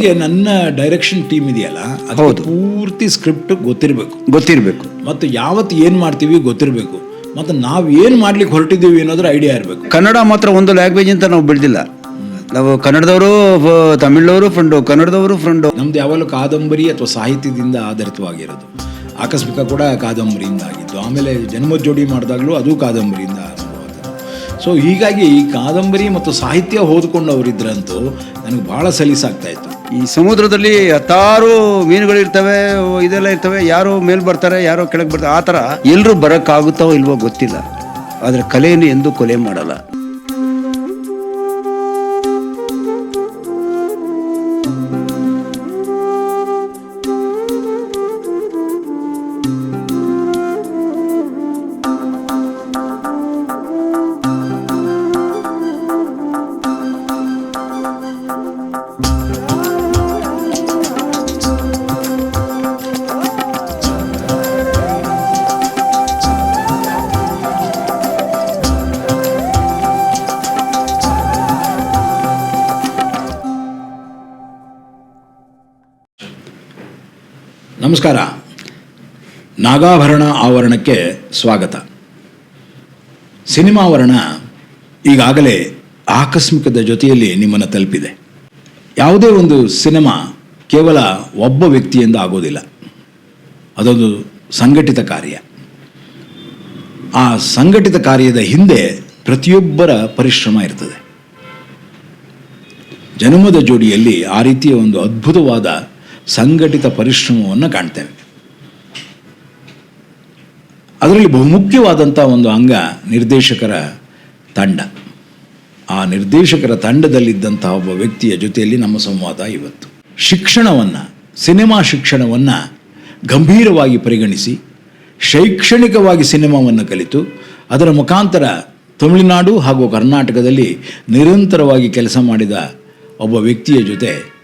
ಜೊತೆಗೆ ನನ್ನ direction team ಇದೆಯಲ್ಲ ಅದು. ಪೂರ್ತಿ ಸ್ಕ್ರಿಪ್ಟ್ ಗೊತ್ತಿರಬೇಕು. ಗೊತ್ತಿರಬೇಕು. ಮತ್ತು ಯಾವತ್ತು ಏನು ಮಾಡ್ತೀವಿ ಗೊತ್ತಿರಬೇಕು. ಮತ್ತು ನಾವು ಏನು ಮಾಡ್ಲಿಕ್ಕೆ ಹೊರಟಿದ್ದೀವಿ ಅನ್ನೋದ್ರ ಐಡಿಯಾ ಇರಬೇಕು. ಕನ್ನಡ ಮಾತ್ರ ಒಂದು ಲ್ಯಾಂಗ್ವೇಜ್ ಅಂತ ನಾವು ಬೆಳೆದಿಲ್ಲ ನಾವು ಕನ್ನಡದವರು ತಮಿಳವರು ಫ್ರೆಂಡು ಕನ್ನಡದವರು ಫ್ರೆಂಡು ನಮ್ದು ಯಾವಾಗಲೂ ಕಾದಂಬರಿ ಅಥವಾ ಸಾಹಿತ್ಯದಿಂದ ಆಧಾರಿತವಾಗಿರೋದು. ಆಕಸ್ಮಿಕ ಕೂಡ ಕಾದಂಬರಿಯಿಂದ ಆಗಿದ್ದು ಆಮೇಲೆ ಜನ್ಮ ಜೋಡಿ ಮಾಡಿದಾಗಲೂ ಅದು ಕಾದಂಬರಿಯಿಂದ ಸೊ ಹೀಗಾಗಿ ಈ ಕಾದಂಬರಿ ಮತ್ತು ಸಾಹಿತ್ಯ ಓದ್ಕೊಂಡವರಿದ್ರಂತೂ ನನಗೆ ಭಾಳ ಸಲೀಸಾಗ್ತಾ ಇತ್ತು. ಈ ಸಮುದ್ರದಲ್ಲಿ ಹತ್ತಾರು ಮೀನುಗಳಿರ್ತವೆ ಇದೆಲ್ಲ ಇರ್ತವೆ. ಯಾರು ಮೇಲ್ ಬರ್ತಾರೆ, ಯಾರೋ ಕೆಳಗೆ ಬರ್ತಾರೆ. ಆ ಥರ ಎಲ್ಲರೂ ಬರೋಕ್ಕಾಗುತ್ತೋ ಇಲ್ವೋ ಗೊತ್ತಿಲ್ಲ. ಆದರೆ ಕಲೆಯನ್ನು ಎಂದೂ ಕೊಲೆ ಮಾಡಲ್ಲ. ನಮಸ್ಕಾರ. ನಾಗಾಭರಣ ಆವರಣಕ್ಕೆ ಸ್ವಾಗತ. ಸಿನಿಮಾವರಣ ಈಗಾಗಲೇ ಆಕಸ್ಮಿಕದ ಜೊತೆಯಲ್ಲಿ ನಿಮ್ಮನ್ನು ತಲುಪಿದೆ. ಯಾವುದೇ ಒಂದು ಸಿನಿಮಾ ಕೇವಲ ಒಬ್ಬ ವ್ಯಕ್ತಿಯಿಂದ ಆಗೋದಿಲ್ಲ. ಅದೊಂದು ಸಂಘಟಿತ ಕಾರ್ಯ. ಆ ಸಂಘಟಿತ ಕಾರ್ಯದ ಹಿಂದೆ ಪ್ರತಿಯೊಬ್ಬರ ಪರಿಶ್ರಮ ಇರ್ತದೆ. ಜನ್ಮದ ಜೋಡಿಯಲ್ಲಿ ಆ ರೀತಿಯ ಒಂದು ಅದ್ಭುತವಾದ ಸಂಘಟಿತ ಪರಿಶ್ರಮವನ್ನು ಕಾಣ್ತೇವೆ. ಅದರಲ್ಲಿ ಬಹುಮುಖ್ಯವಾದಂಥ ಒಂದು ಅಂಗ ನಿರ್ದೇಶಕರ ತಂಡ. ಆ ನಿರ್ದೇಶಕರ ತಂಡದಲ್ಲಿದ್ದಂತಹ ಒಬ್ಬ ವ್ಯಕ್ತಿಯ ಜೊತೆಯಲ್ಲಿ ನಮ್ಮ ಸಂವಾದ ಇವತ್ತು. ಶಿಕ್ಷಣವನ್ನು, ಸಿನಿಮಾ ಶಿಕ್ಷಣವನ್ನು ಗಂಭೀರವಾಗಿ ಪರಿಗಣಿಸಿ, ಶೈಕ್ಷಣಿಕವಾಗಿ ಸಿನಿಮಾವನ್ನು ಕಲಿತು, ಅದರ ಮುಖಾಂತರ ತಮಿಳುನಾಡು ಹಾಗೂ ಕರ್ನಾಟಕದಲ್ಲಿ ನಿರಂತರವಾಗಿ ಕೆಲಸ ಮಾಡಿದ ಒಬ್ಬ ವ್ಯಕ್ತಿಯ ಜೊತೆ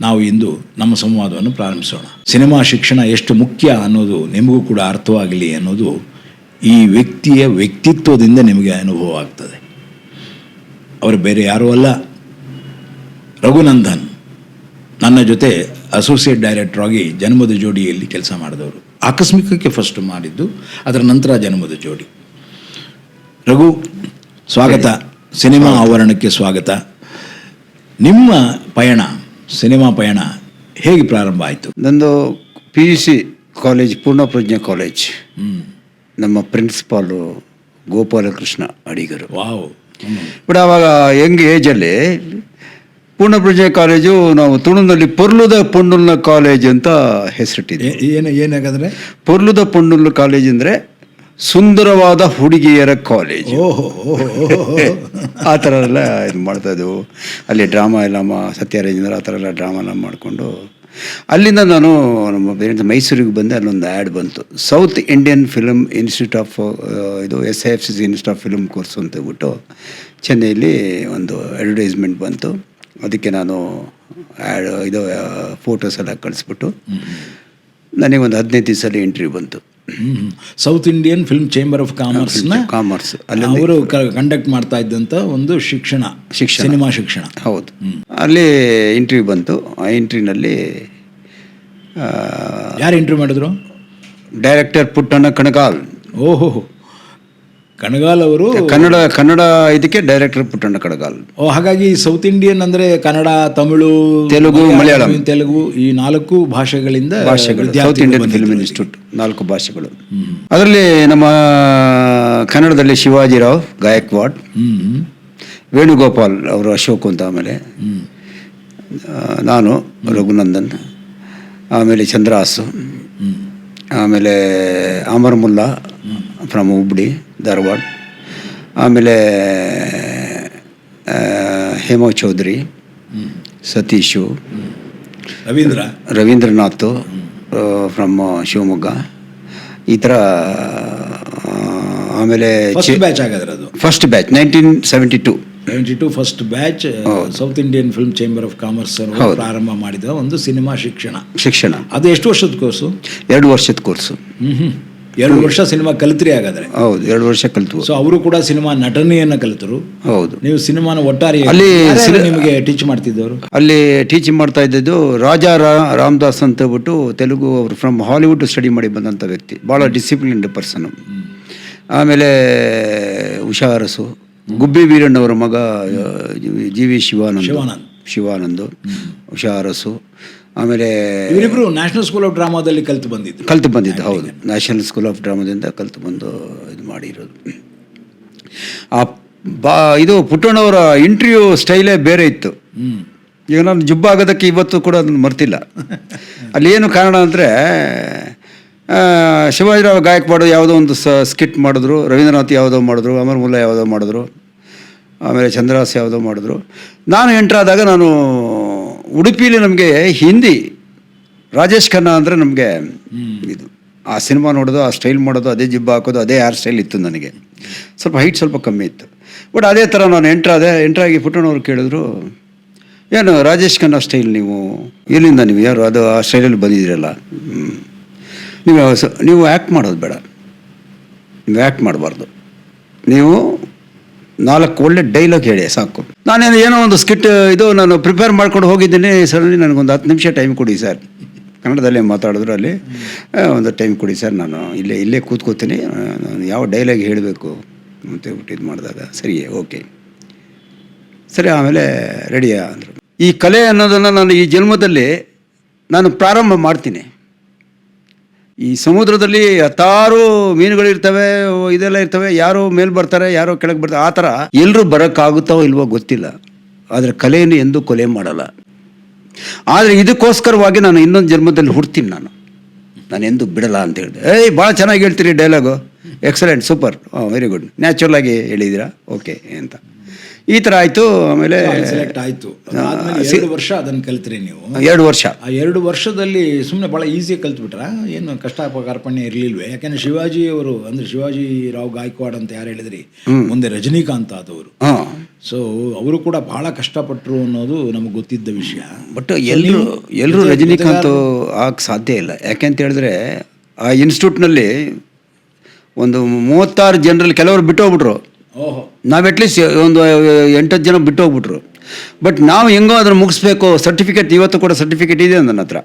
ನಾವು ಇಂದು ನಮ್ಮ ಸಂವಾದವನ್ನು ಪ್ರಾರಂಭಿಸೋಣ. ಸಿನಿಮಾ ಶಿಕ್ಷಣ ಎಷ್ಟು ಮುಖ್ಯ ಅನ್ನೋದು ನಿಮಗೂ ಕೂಡ ಅರ್ಥವಾಗಲಿ ಅನ್ನೋದು ಈ ವ್ಯಕ್ತಿಯ ವ್ಯಕ್ತಿತ್ವದಿಂದ ನಿಮಗೆ ಅನುಭವ ಆಗ್ತದೆ. ಅವರು ಬೇರೆ ಯಾರೂ ಅಲ್ಲ. ರಘುನಂದನ್ ನನ್ನ ಜೊತೆ ಅಸೋಸಿಯೇಟ್ ಡೈರೆಕ್ಟರ್ ಆಗಿ ಜನ್ಮದ ಜೋಡಿಯಲ್ಲಿ ಕೆಲಸ ಮಾಡಿದವರು. ಆಕಸ್ಮಿಕಕ್ಕೆ ಫಸ್ಟ್ ಮಾಡಿದ್ದು ಅದರ ನಂತರ ಜನ್ಮದ ಜೋಡಿ. ರಘು ಸ್ವಾಗತ. ಸಿನಿಮಾ ಆವರಣಕ್ಕೆ ಸ್ವಾಗತ. ನಿಮ್ಮ ಪಯಣ ಸಿನಿಮಾ ಪಯಣ ಹೇಗೆ ಪ್ರಾರಂಭ ಆಯಿತು? ನಂದು P U C college Purnaprajna college ನಮ್ಮ ಪ್ರಿನ್ಸಿಪಾಲು ಗೋಪಾಲಕೃಷ್ಣ ಅಡಿಗರು. ವಾವ್. ಬಟ್ ಆವಾಗ ಯಂಗ್ ಏಜಲ್ಲಿ ಪೂರ್ಣಪ್ರಜ್ಞಾ ಕಾಲೇಜು ನಾವು ತುಳುನಲ್ಲಿ ಪೊರ್ಲುದ ಪೊಂಡುಲ್ನ ಕಾಲೇಜ್ ಅಂತ ಹೆಸರಿಟ್ಟಿದ್ದೆ ಏನು ಏನಾಗಂದ್ರೆ? ಪೊರ್ಲುದ ಪೊಂಡುಲ್ ಕಾಲೇಜ್ ಅಂದರೆ ಸುಂದರವಾದ ಹುಡುಗಿಯರ ಕಾಲೇಜ್. ಆ ಥರ ಎಲ್ಲ ಇದು ಮಾಡ್ತಾ ಇದ್ದೆವು. ಅಲ್ಲಿ ಡ್ರಾಮಾ ಎಲ್ಲ ಮಾ ಸತ್ಯರಾಜೇಂದ್ರ ಆ ಥರ ಎಲ್ಲ ಡ್ರಾಮಾ ಎಲ್ಲ ಮಾಡಿಕೊಂಡು ಅಲ್ಲಿಂದ ನಾನು ನಮ್ಮ ಬೇರೆ ಮೈಸೂರಿಗೆ ಬಂದೆ ಅಲ್ಲೊಂದು ಆ್ಯಡ್ ಬಂತು. South Indian film institute of ಇದು S I F C institute of film course ಅಂತ ಹೇಳ್ಬಿಟ್ಟು ಚೆನ್ನೈಲಿ ಒಂದು ಅಡ್ವರ್ಟೈಸ್ಮೆಂಟ್ ಬಂತು. ಅದಕ್ಕೆ ನಾನು ಆ್ಯಡ್ ಇದು ಫೋಟೋಸ್ ಎಲ್ಲ ಕಳಿಸ್ಬಿಟ್ಟು ನನಗೆ ಒಂದು ಹದಿನೈದು ದಿವಸದಲ್ಲಿ ಎಂಟ್ರಿ ಬಂತು. South Indian film chamber of ಕಾಮರ್ಸ್ನ commerce ಅಲ್ಲಿ ಅವರು ಕಂಡಕ್ಟ್ ಮಾಡ್ತಾ ಇದ್ದಂಥ ಒಂದು ಶಿಕ್ಷಣ ಶಿಕ್ಷಣ. ಸಿನಿಮಾ ಶಿಕ್ಷಣ. ಹೌದು. ಅಲ್ಲಿ ಇಂಟರ್ವ್ಯೂ ಬಂತು. ಆ ಇಂಟರ್ವ್ಯೂನಲ್ಲಿ ಯಾರು ಇಂಟರ್ವ್ಯೂ ಮಾಡಿದ್ರು? ಡೈರೆಕ್ಟರ್ ಪುಟ್ಟಣ್ಣ ಕಣಕಾಲ್ ಓಹೋ. ಕಣಗಾಲ್ ಅವರು ಕನ್ನಡ ಕನ್ನಡ ಇದಕ್ಕೆ ಡೈರೆಕ್ಟರ್ ಪುಟ್ಟಣ್ಣ ಕಣಗಾಲ್. ಓ ಹಾಗಾಗಿ ಸೌತ್ ಇಂಡಿಯನ್ ಅಂದ್ರೆ ಕನ್ನಡ ತಮಿಳು ತೆಲುಗು, ಮಲಯಾಳಂ. ತೆಲುಗು ಈ ನಾಲ್ಕು ಭಾಷೆಗಳಿಂದ ಭಾಷೆಗಳು ಸೌತ್ ಇಂಡಿಯನ್ ಫಿಲ್ಮ್ ಇನ್ಸ್ಟಿಟ್ಯೂಟ್ ನಾಲ್ಕು ಭಾಷೆಗಳು. ಅದರಲ್ಲಿ ನಮ್ಮ ಕನ್ನಡದಲ್ಲಿ ಶಿವಾಜಿರಾವ್ ಗಾಯಕ್ವಾಡ್ ವೇಣುಗೋಪಾಲ್ ಅವರು ಅಶೋಕ್ ಅಂತ ಆಮೇಲೆ ನಾನು ರಘುನಂದನ್ ಆಮೇಲೆ ಚಂದ್ರಾಸು ಆಮೇಲೆ ಅಮರ್ ಮುಲ್ಲಾ ಫ್ರಮ್ ಹುಬ್ಳಿ ಧಾರವಾಡ. ಆಮೇಲೆ ಹೇಮಾ ಚೌಧರಿ ಸತೀಶು ರವೀಂದ್ರ. ರವೀಂದ್ರನಾಥ್ ಫ್ರಮ್ ಶಿವಮೊಗ್ಗ. ಈ ಥರ ಆಮೇಲೆ ಫಸ್ಟ್ ಬ್ಯಾಚ್ ಆಗಿದ್ರೆ ಅದು. First batch nineteen seventy two seventy two first batch South Indian film chamber of commerce. ಪ್ರಾರಂಭ ಮಾಡಿದ ಒಂದು ಸಿನಿಮಾ ಶಿಕ್ಷಣ. ಶಿಕ್ಷಣ. ಅದು ಎಷ್ಟು ವರ್ಷದ ಕೋರ್ಸು? ಎರಡು ವರ್ಷದ ಕೋರ್ಸು. ಹ್ಞೂ ಎರಡು ವರ್ಷ ಸಿನಿಮಾ ಕಲಿತ್ರಿ ಹಾಗಾದ್ರೆ. ಹೌದು ಎರಡು ವರ್ಷ ಕಲಿತು ಸೊ ಅವರು ಕೂಡ ಸಿನಿಮಾ ನಟನೆಯನ್ನ ಕಲಿತರು. ಹೌದು. ನೀವು ಸಿನಿಮಾನ ಒಟ್ಟಾರೆ ಅಲ್ಲಿ ನಿಮಗೆ ಟೀಚ್ ಮಾಡ್ತಿದ್ದವರು? ಅಲ್ಲಿ ಟೀಚಿಂಗ್ ಮಾಡ್ತಾ ಇದ್ದದ್ದು ರಾಜಾ ರಾಮದಾಸ್ ಅಂತ ಹೇಳ್ಬಿಟ್ಟು ತೆಲುಗು ಅವರು ಫ್ರಮ್ ಹಾಲಿವುಡ್ ಸ್ಟಡಿ ಮಾಡಿ ಬಂದಂಥ ವ್ಯಕ್ತಿ. ಭಾಳ ಡಿಸಿಪ್ಲಿನ್ಡ್ ಪರ್ಸನ್ ಆಮೇಲೆ ಹುಷಾರಸು ಅರಸು ಗುಬ್ಬಿ ವೀರಣ್ಣವರ ಮಗ ಜಿ ವಿ ಶಿವಾನಂದ್. ಶಿವಾನಂದ್. ಶಿವಾನಂದು ಹುಷಾರಸು ಅರಸು ಆಮೇಲೆ ಇವರಿಬ್ರು ನ್ಯಾಷನಲ್ ಸ್ಕೂಲ್ ಆಫ್ ಡ್ರಾಮಾದಲ್ಲಿ ಕಲಿತು ಬಂದಿದ್ದು ಕಲ್ತು ಬಂದಿದ್ದು ಹೌದು. ನ್ಯಾಷನಲ್ ಸ್ಕೂಲ್ ಆಫ್ ಡ್ರಾಮಾದಿಂದ ಕಲ್ತು ಬಂದು ಇದು ಮಾಡಿರೋದು. ಆ ಬಾ ಇದು ಪುಟ್ಟಣ್ಣವರ ಇಂಟರ್ವ್ಯೂ ಸ್ಟೈಲೇ ಬೇರೆ ಇತ್ತು. ಈಗ ನಾನು ಜುಬ್ಬ ಆಗೋದಕ್ಕೆ ಇವತ್ತು ಕೂಡ ಅದನ್ನು ಮರ್ತಿಲ್ಲ. ಅಲ್ಲಿ ಏನು ಕಾರಣ ಅಂದರೆ ಶಿವಾಜಿರಾವ್ ಗಾಯಕ್ವಾಡು ಯಾವುದೋ ಒಂದು ಸ ಸ್ಕಿಟ್ ಮಾಡಿದ್ರು ರವೀಂದ್ರನಾಥ್ ಯಾವುದೋ ಮಾಡಿದ್ರು ಅಮರ್ ಮುಲ್ಲಾ ಯಾವುದೋ ಮಾಡಿದ್ರು ಆಮೇಲೆ ಚಂದ್ರಹಾಸ್ ಯಾವುದೋ ಮಾಡಿದ್ರು. ನಾನು ಎಂಟ್ರಾದಾಗ ನಾನು ಉಡುಪಿಲಿ ನಮಗೆ ಹಿಂದಿ ರಾಜೇಶ್ ಖನ್ನಾ ಅಂದರೆ ನಮಗೆ ಇದು. ಆ ಸಿನಿಮಾ ನೋಡೋದು ಆ ಸ್ಟೈಲ್ ಮಾಡೋದು ಅದೇ ಜಿಬ್ಬ ಹಾಕೋದು ಅದೇ ಹೇರ್ ಸ್ಟೈಲ್ ಇತ್ತು ನನಗೆ. ಸ್ವಲ್ಪ ಹೈಟ್ ಸ್ವಲ್ಪ ಕಮ್ಮಿ ಇತ್ತು. ಬಟ್ ಅದೇ ಥರ ನಾನು ಎಂಟ್ರಾದೆ ಎಂಟ್ರಾಗಿ ಪುಟ್ಟಣ್ಣವ್ರು ಕೇಳಿದ್ರು ಏನು ರಾಜೇಶ್ ಖನ್ನಾ ಸ್ಟೈಲ್ ನೀವು? ಎಲ್ಲಿಂದ ನೀವು? ಯಾರು? ಅದು ಆ ಸ್ಟೈಲಲ್ಲಿ ಬಂದಿದ್ದೀರಲ್ಲ. ನೀವು ಸ- ನೀವು ಆ್ಯಕ್ಟ್ ಮಾಡೋದು ಬೇಡ. ನೀವು ಆ್ಯಕ್ಟ್ ಮಾಡಬಾರ್ದು. ನೀವು ನಾಲ್ಕು ಒಳ್ಳೆ ಡೈಲಾಗ್ ಹೇಳಿ, ಸಾಕು. ನಾನೇನು ಏನೋ ಒಂದು ಸ್ಕಿಟ್ ಇದು ನಾನು ಪ್ರಿಪೇರ್ ಮಾಡ್ಕೊಂಡು ಹೋಗಿದ್ದೀನಿ ಸರ್ ನನಗೊಂದು ಹತ್ತು ನಿಮಿಷ ಟೈಮ್ ಕೊಡಿ ಸರ್ ಕನ್ನಡದಲ್ಲೇ ಮಾತಾಡಿದ್ರು ಅಲ್ಲಿ. ಒಂದು ಟೈಮ್ ಕೊಡಿ ಸರ್ ನಾನು ಇಲ್ಲೇ ಇಲ್ಲೇ ಕೂತ್ಕೋತೀನಿ. ಯಾವ ಡೈಲಾಗ್ ಹೇಳಬೇಕು ಅಂತ ಇದು ಮಾಡಿದಾಗ ಸರಿಯೇ ಓಕೆ ಸರಿ, ಆಮೇಲೆ ರೆಡಿಯಾ ಅಂದರು. ಈ ಕಲೆ ಅನ್ನೋದನ್ನು ನಾನು ಈ ಜನ್ಮದಲ್ಲಿ ನಾನು ಪ್ರಾರಂಭ ಮಾಡ್ತೀನಿ. ಈ ಸಮುದ್ರದಲ್ಲಿ ಹತ್ತಾರು ಮೀನುಗಳಿರ್ತವೆ ಇದೆಲ್ಲ ಇರ್ತವೆ. ಯಾರು ಮೇಲ್ ಬರ್ತಾರೆ, ಯಾರೋ ಕೆಳಗೆ ಬರ್ತಾರೆ. ಆ ಥರ ಎಲ್ಲರೂ ಬರೋಕ್ಕಾಗುತ್ತೋ ಇಲ್ವೋ ಗೊತ್ತಿಲ್ಲ. ಆದರೆ ಕಲೆಯನ್ನು ಎಂದೂ ಕೊಲೆ ಮಾಡಲ್ಲ. ಆದರೆ ಇದಕ್ಕೋಸ್ಕರವಾಗಿ ನಾನು ಇನ್ನೊಂದು ಜನ್ಮದಲ್ಲಿ ಹುಡ್ತೀನಿ ನಾನು. ನಾನು ಎಂದೂ ಬಿಡಲ್ಲ ಅಂತ ಹೇಳಿದೆ. ಏಯ್, ಭಾಳ ಚೆನ್ನಾಗಿ ಹೇಳ್ತೀರಿ dialogue. Excellent, super. Very good. Natural ಆಗಿ ಹೇಳಿದ್ದೀರಾ? ಓಕೆ, ಅಂತ. ಈ ಥರ ಆಯಿತು ಆಮೇಲೆ ಸೆಲೆಕ್ಟ್ ಆಯಿತು. ಎರಡು ವರ್ಷ ಅದನ್ನ ಕಲಿತ್ರಿ ನೀವು. ಎರಡು ವರ್ಷ. ಆ ಎರಡು ವರ್ಷದಲ್ಲಿ ಸುಮ್ಮನೆ ಭಾಳ ಈಸಿಯಾಗಿ ಕಲ್ತ್ಬಿಟ್ರ? ಏನು ಕಷ್ಟ ಕಾರ್ಪಣ್ಯ ಇರಲಿಲ್ವೇ? ಯಾಕಂದ್ರೆ ಶಿವಾಜಿ ಅವರು ಅಂದ್ರೆ ಶಿವಾಜಿ ರಾವ್ ಗಾಯಕ್ವಾಡ್ ಅಂತ ಯಾರು ಹೇಳಿದ್ರಿ? ಮುಂದೆ ರಜನಿಕಾಂತ್ ಆದವರು. ಸೊ ಅವರು ಕೂಡ ಬಹಳ ಕಷ್ಟಪಟ್ಟರು ಅನ್ನೋದು ನಮಗೆ ಗೊತ್ತಿದ್ದ ವಿಷಯ. ಬಟ್ ಎಲ್ಲರೂ ಎಲ್ಲರೂ ರಜನಿಕಾಂತ್ ಆಗಕ್ಕೆ ಸಾಧ್ಯ ಇಲ್ಲ. ಯಾಕೆಂತ ಹೇಳಿದ್ರೆ ಆ ಇನ್ಸ್ಟಿಟ್ಯೂಟ್ನಲ್ಲಿ ಒಂದು ಮೂವತ್ತಾರು ಜನರಲ್ಲಿ ಕೆಲವರು ಬಿಟ್ಟು ಹೋಗ್ಬಿಟ್ರು ಓಹೋ ನಾವು ಅಟ್ಲೀಸ್ಟ್ ಒಂದು ಎಂಟತ್ತು ಜನ ಬಿಟ್ಟು ಹೋಗ್ಬಿಟ್ರು ಬಟ್ ನಾವು ಹೆಂಗೋ ಅದನ್ನು ಮುಗಿಸ್ಬೇಕು ಸರ್ಟಿಫಿಕೇಟ್ ಇವತ್ತು ಕೂಡ ಸರ್ಟಿಫಿಕೇಟ್ ಇದೆ ನನ್ನ ಹತ್ರ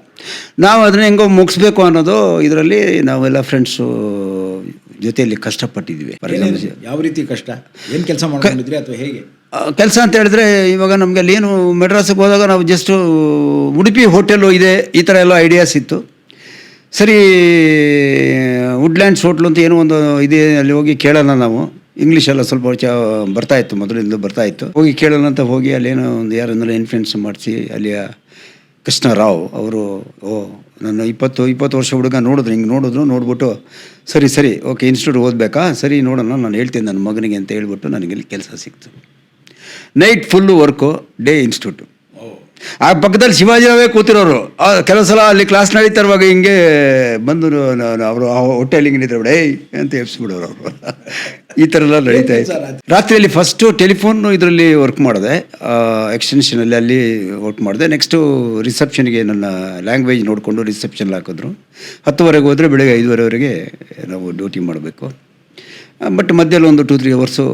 ನಾವು ಅದನ್ನು ಹೆಂಗೋ ಮುಗಿಸ್ಬೇಕು ಅನ್ನೋದು ಇದರಲ್ಲಿ ನಾವೆಲ್ಲ ಫ್ರೆಂಡ್ಸು ಜೊತೆಯಲ್ಲಿ ಕಷ್ಟಪಟ್ಟಿದ್ವಿ ಯಾವ ರೀತಿ ಕಷ್ಟ? ಏನು ಕೆಲಸ ಮಾಡ್ಕೊಂಡಿದ್ರಿ ಅಥವಾ ಹೇಗೆ? ಕೆಲಸ ಅಂತ ಹೇಳಿದ್ರೆ ಇವಾಗ ನಮಗೆ ಅಲ್ಲಿ ಏನು ಮೆಡ್ರಾಸಿಗೆ ಹೋದಾಗ ನಾವು ಜಸ್ಟು ಉಡುಪಿ ಹೋಟೆಲು ಇದೆ ಈ ಥರ ಎಲ್ಲ ಐಡಿಯಾಸ್ ಇತ್ತು. ಸರಿ ವುಡ್ಲ್ಯಾಂಡ್ಸ್ ಹೋಟ್ಲು ಅಂತ ಏನೋ ಒಂದು ಇದೆ ಅಲ್ಲಿ ಹೋಗಿ ಕೇಳೋಣ ನಾವು. ಇಂಗ್ಲೀಷೆಲ್ಲ ಸ್ವಲ್ಪ ಚ ಬರ್ತಾ ಇತ್ತು, ಮೊದಲಿಂದ ಬರ್ತಾ ಇತ್ತು. ಹೋಗಿ ಕೇಳೋಣ ಅಂತ ಹೋಗಿ ಅಲ್ಲೇನೋ ಒಂದು ಯಾರನ್ನೆಲ್ಲ ಇನ್ಫ್ಲುಯೆನ್ಸ್ ಮಾಡಿಸಿ, ಅಲ್ಲಿಯ ಕೃಷ್ಣರಾವ್ ಅವರು, ಓ ನಾನು ಇಪ್ಪತ್ತು ಇಪ್ಪತ್ತು ವರ್ಷ ಹುಡುಗ ನೋಡಿದ್ರು, ಹಿಂಗೆ ನೋಡಿದ್ರು, ನೋಡ್ಬಿಟ್ಟು, ಸರಿ ಸರಿ, ಓಕೆ, ಇನ್ಸ್ಟಿಟ್ಯೂಟ್ ಓದಬೇಕಾ? ಸರಿ, ನೋಡೋಣ, ನಾನು ಹೇಳ್ತೀನಿ ನನ್ನ ಮಗನಿಗೆ ಅಂತ ಹೇಳ್ಬಿಟ್ಟು ನನಗೆ ಇಲ್ಲಿ ಕೆಲಸ ಸಿಕ್ತು. Night full work, day institute. ಆ ಪಕ್ಕದಲ್ಲಿ ಶಿವಾಜಿರಾವೇ ಕೂತಿರೋರು. ಕೆಲವು ಸಲ ಅಲ್ಲಿ ಕ್ಲಾಸ್ ನಡೀತಾ ಇರುವಾಗ ಹಿಂಗೆ ಬಂದು ಅವರು ಹೋಟೆಲ್ ಹಿಂಗೆ ನಿಂತ್ರೆ ಅಂತ ಎಬ್ಸ್ಬಿಡೋರು ಅವರು. ಈ ಥರ ಎಲ್ಲ ನಡೀತಾ ಇತ್ತು. ರಾತ್ರಿಯಲ್ಲಿ ಫಸ್ಟು ಟೆಲಿಫೋನ್ ಇದರಲ್ಲಿ ವರ್ಕ್ ಮಾಡಿದೆ. ಎಕ್ಸ್ಟೆನ್ಷನಲ್ಲಿ ಅಲ್ಲಿ ವರ್ಕ್ ಮಾಡಿದೆ. ನೆಕ್ಸ್ಟು ರಿಸೆಪ್ಷನ್ಗೆ ನನ್ನ ಲ್ಯಾಂಗ್ವೇಜ್ ನೋಡಿಕೊಂಡು ರಿಸೆಪ್ಷನ್ ಹಾಕಿದ್ರು. ಹತ್ತುವರೆಗೆ ಹೋದರೆ ಬೆಳಗ್ಗೆ ಐದುವರೆವರೆಗೆ ನಾವು ಡ್ಯೂಟಿ ಮಾಡಬೇಕು. ಬಟ್ ಮಧ್ಯದಲ್ಲಿ ಒಂದು ಟೂ ತ್ರೀ ಅವರ್ಸು